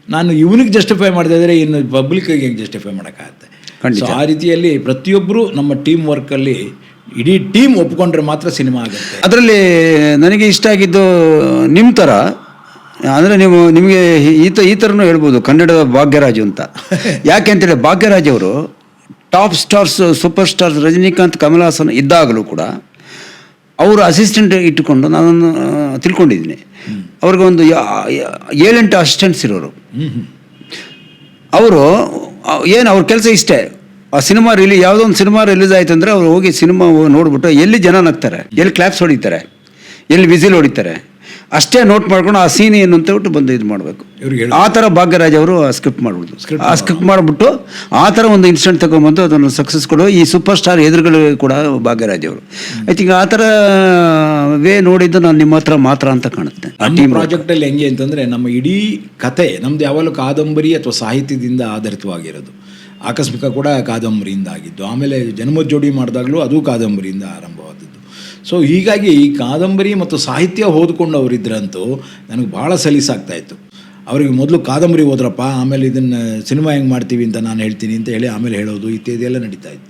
ನಾನು ಇವನಿಗೆ ಜಸ್ಟಿಫೈ ಮಾಡದೇ ಇದ್ದರೆ ಇನ್ನು ಪಬ್ಲಿಕ್ಕಿಗೆ ಹೆಂಗೆ ಜಸ್ಟಿಫೈ ಮಾಡೋಕ್ಕಾಗತ್ತೆ? ಸೊ ಆ ರೀತಿಯಲ್ಲಿ ಪ್ರತಿಯೊಬ್ಬರು ನಮ್ಮ ಟೀಮ್ ವರ್ಕಲ್ಲಿ ಇಡೀ ಟೀಮ್ ಒಪ್ಕೊಂಡ್ರೆ ಮಾತ್ರ ಸಿನಿಮಾ ಆಗುತ್ತೆ. ಅದರಲ್ಲಿ ನನಗೆ ಇಷ್ಟ ಆಗಿದ್ದು ನಿಮ್ಮ ಥರ ಅಂದರೆ ನೀವು ನಿಮಗೆ ಈ ತ ಈ ಥರನೂ ಹೇಳ್ಬೋದು ಕನ್ನಡದ ಭಾಗ್ಯರಾಜು ಅಂತ. ಯಾಕೆ ಅಂತೇಳಿ ಭಾಗ್ಯರಾಜ್ ಅವರು top stars super stars Rajinikanth Kamal Haasan ಇದ್ದಾಗಲೂ ಕೂಡ ಅವರು ಅಸಿಸ್ಟೆಂಟ್ ಇಟ್ಟುಕೊಂಡು ನಾನು ತಿಳ್ಕೊಂಡಿದ್ದೀನಿ. ಅವ್ರಿಗೆ ಒಂದು ಯಾ- ಯಾ- ಏಳೆಂಟು ಅಸಿಸ್ಟೆಂಟ್ಸ್ ಇರೋರು. ಅವರು ಏನು, ಅವ್ರ ಕೆಲಸ ಇಷ್ಟೇ. ಆ ಸಿನಿಮಾ ರಿಲೀ, ಯಾವುದೋ ಒಂದು ಸಿನಿಮಾ ರಿಲೀಸ್ ಆಯ್ತು ಅಂದರೆ ಅವ್ರು ಹೋಗಿ ಸಿನಿಮಾ ನೋಡ್ಬಿಟ್ಟು ಎಲ್ಲಿ ಜನ ನಗ್ತಾರೆ, ಎಲ್ಲಿ ಕ್ಲಾಪ್ಸ್ ಹೊಡಿತಾರೆ, ಎಲ್ಲಿ ವಿಸಿಲ್ ಹೊಡಿತಾರೆ ಅಷ್ಟೇ ನೋಟ್ ಮಾಡ್ಕೊಂಡು ಆ ಸೀನ್ ಏನು ಅಂತ ಹೇಳ್ಬಿಟ್ಟು ಬಂದು ಇದು ಮಾಡಬೇಕು. ಆ ಥರ ಭಾಗ್ಯರಾಜ್ ಅವರು ಸ್ಕ್ರಿಪ್ಟ್ ಮಾಡ್ಬಿಟ್ಟು ಆ ಸ್ಕ್ರಿಪ್ಟ್ ಮಾಡಿಬಿಟ್ಟು ಆ ಥರ ಒಂದು ಇನ್ಸಿಡೆಂಟ್ ತಗೊಂಬಂದು ಅದನ್ನು ಸಕ್ಸಸ್ ಕೊಡೋ ಈ ಸೂಪರ್ ಸ್ಟಾರ್ ಎದುರುಗಳು ಕೂಡ ಭಾಗ್ಯರಾಜ್ ಅವರು. ಐ ಥಿಂಕ್ ಆ ಥರ ವೇ ನೋಡಿದ್ದು ನಾನು ನಿಮ್ಮ ಹತ್ರ ಮಾತ್ರ ಅಂತ ಕಾಣುತ್ತೆ. ಪ್ರಾಜೆಕ್ಟಲ್ಲಿ ಹೆಂಗೆ ಅಂತಂದರೆ ನಮ್ಮ ಇಡೀ ಕತೆ ನಮ್ದು ಯಾವಾಗಲೂ ಕಾದಂಬರಿ ಅಥವಾ ಸಾಹಿತ್ಯದಿಂದ ಆಧಾರಿತವಾಗಿರೋದು. ಆಕಸ್ಮಿಕ ಕೂಡ ಕಾದಂಬರಿಯಿಂದ ಆಗಿದ್ದು. ಆಮೇಲೆ ಜನ್ಮ ಜೋಡಿ ಮಾಡಿದಾಗಲೂ ಅದು ಕಾದಂಬರಿಯಿಂದ ಆರಂಭವಾದದ್ದು ಸೊ ಹೀಗಾಗಿ ಈ ಕಾದಂಬರಿ ಮತ್ತು ಸಾಹಿತ್ಯ ಓದ್ಕೊಂಡವರಿದ್ರಂತೂ ನನಗೆ ಭಾಳ ಸಲೀಸಾಗ್ತಾ ಇತ್ತು ಅವರಿಗೆ ಮೊದಲು ಕಾದಂಬರಿ ಓದ್ರಪ್ಪ ಆಮೇಲೆ ಇದನ್ನು ಸಿನಿಮಾ ಹೆಂಗೆ ಮಾಡ್ತೀವಿ ಅಂತ ನಾನು ಹೇಳ್ತೀನಿ ಅಂತ ಹೇಳಿ ಆಮೇಲೆ ಹೇಳೋದು ಇತ್ಯಾದಿ ಎಲ್ಲ ನಡೀತಾ ಇತ್ತು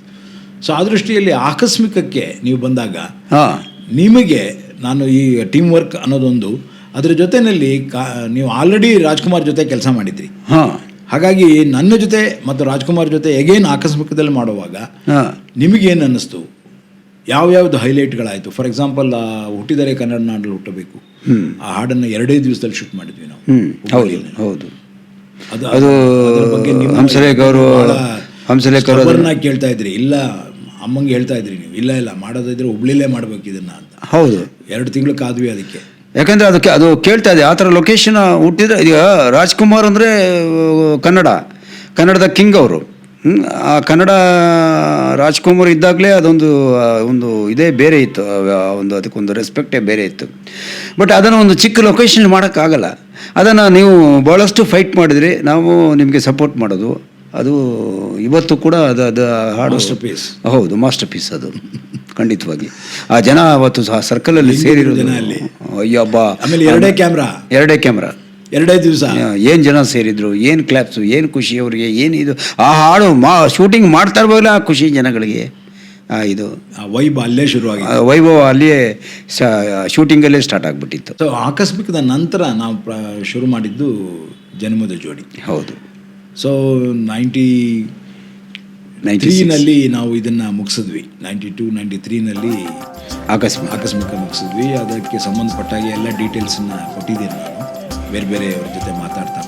ಸೊ ಆ ದೃಷ್ಟಿಯಲ್ಲಿ ಆಕಸ್ಮಿಕಕ್ಕೆ ನೀವು ಬಂದಾಗ ಹಾಂ. ನಿಮಗೆ ನಾನು ಈ ಟೀಮ್ ವರ್ಕ್ ಅನ್ನೋದೊಂದು ಅದರ ಜೊತೆಯಲ್ಲಿ ಕಾ ನೀವು ಆಲ್ರೆಡಿ ರಾಜ್ಕುಮಾರ್ ಜೊತೆ ಕೆಲಸ ಮಾಡಿದ್ರಿ. ಹಾಂ. ಹಾಗಾಗಿ ನನ್ನ ಜೊತೆ ಮತ್ತು ರಾಜ್ಕುಮಾರ್ ಜೊತೆ ಎಗೇನ್ ಆಕಸ್ಮಿಕದಲ್ಲಿ ಮಾಡುವಾಗ ನಿಮಗೇನು ಅನ್ನಿಸ್ತು? ಯಾವ್ಯಾವ್ದು ಹೈಲೈಟ್ಗಳಾಯಿತು? ಫಾರ್ ಎಕ್ಸಾಂಪಲ್ ಹುಟ್ಟಿದರೆ ಕನ್ನಡ ನಾಡಲ್ಲಿ ಹುಟ್ಟಬೇಕು. ಆ ಹಾಡನ್ನು ಎರಡೇ ದಿವಸದಲ್ಲಿ ಶೂಟ್ ಮಾಡಿದ್ವಿ ನಾವು. ಹೌದು ಹೌದು. ಅದು ಅದು ಅದ್ರ ಬಗ್ಗೆ ನಿಮ್ಮ ಹಂಸಲೇಖ ಅವರು ಹಂಸಲೇಖ ಅವರು stubborn ಆಗಿ ಕೇಳ್ತಾ ಇದ್ರಿ. ಇಲ್ಲ ಅಮ್ಮಂಗೆ ಹೇಳ್ತಾ ಇದ್ರಿ ನೀವು. ಇಲ್ಲ ಇಲ್ಲ ಮಾಡೋದಿದ್ರೆ ಹುಬ್ಳಿಲೇ ಮಾಡ್ಬೇಕು ಇದನ್ನ ಅಂತ. ಹೌದು. ಎರಡು ತಿಂಗಳು ಕಾದ್ವಿ ಅದಕ್ಕೆ. ಯಾಕಂದ್ರೆ ಅದಕ್ಕೆ ಅದು ಕೇಳ್ತಾ ಇದೆ. ಆ ಥರ ಲೊಕೇಶನ್ ಹುಟ್ಟಿದ್ರೆ ಈಗ ರಾಜ್ಕುಮಾರ್ ಅಂದರೆ ಕನ್ನಡ. ಕನ್ನಡದ ಕಿಂಗ್ ಅವರು. ಆ ಕನ್ನಡ ರಾಜ್ಕುಮಾರ್ ಇದ್ದಾಗಲೇ ಅದೊಂದು ಒಂದು ಇದೇ ಬೇರೆ ಇತ್ತು ಒಂದು ಅದಕ್ಕೊಂದು ರೆಸ್ಪೆಕ್ಟೇ ಬೇರೆ ಇತ್ತು. ಬಟ್ ಅದನ್ನು ಒಂದು ಚಿಕ್ಕ ಲೊಕೇಶನ್ ಮಾಡೋಕ್ಕಾಗಲ್ಲ. ಅದನ್ನು ನೀವು ಭಾಳಷ್ಟು ಫೈಟ್ ಮಾಡಿದ್ರಿ ನಾವು ನಿಮಗೆ ಸಪೋರ್ಟ್ ಮಾಡೋದು. ಅದು ಇವತ್ತು ಕೂಡ ಅದು ಅದು ಹಾಡು ಪೀಸ್ ಹೌದು ಮಾಸ್ಟರ್ ಪೀಸ್ ಅದು. ಖಂಡಿತವಾಗಿ. ಆ ಜನ ಅವತ್ತು ಸಹ ಸರ್ಕಲಲ್ಲಿ ಸೇರಿರೋ ಜನ ಅಲ್ಲಿ. ಅಯ್ಯಬ್ಬ. ಆಮೇಲೆ ಎರಡೇ ಕ್ಯಾಮ್ರಾ ಎರಡೇ ಕ್ಯಾಮ್ರಾ ಎರಡೇ ದಿವಸ. ಏನು ಜನ ಸೇರಿದ್ರು ಏನು ಕ್ಲಾಪ್ಸು ಏನು ಖುಷಿ ಅವರಿಗೆ ಏನು ಇದು. ಆ ಹಾಡು ಮಾ ಶೂಟಿಂಗ್ ಮಾಡ್ತಾ ಇರ್ಬೋದಿಲ್ಲ ಆ ಖುಷಿ ಜನಗಳಿಗೆ. ಇದು. ಆ ವೈಬ್ ಅಲ್ಲೇ ಶುರುವಾಗಿ ವೈಭವ ಅಲ್ಲಿಯೇ ಶೂಟಿಂಗಲ್ಲೇ ಸ್ಟಾರ್ಟ್ ಆಗಿಬಿಟ್ಟಿತ್ತು. ಸೊ ಆಕಸ್ಮಿಕದ ನಂತರ ನಾವು ಶುರು ಮಾಡಿದ್ದು ಜನ್ಮದ ಜೋಡಿ. ಹೌದು. ಸೊ ನೈಂಟಿ ನೈಂಟಿ ತ್ರೀನಲ್ಲಿ ನಾವು ಇದನ್ನು ಮುಗಿಸಿದ್ವಿ. ನೈಂಟಿ ಟು ನೈಂಟಿ ತ್ರೀನಲ್ಲಿ ಆಕಸ್ಮಿಕ. ಆಕಸ್ಮಿಕ ಮುಗಿಸಿದ್ವಿ. ಅದಕ್ಕೆ ಸಂಬಂಧಪಟ್ಟಾಗಿ ಎಲ್ಲ ಡೀಟೇಲ್ಸನ್ನು ಕೊಟ್ಟಿದ್ದೇನೆ ನಾನು. ಬೇರೆ ಬೇರೆಯವ್ರ ಜೊತೆ ಮಾತಾಡ್ತಾ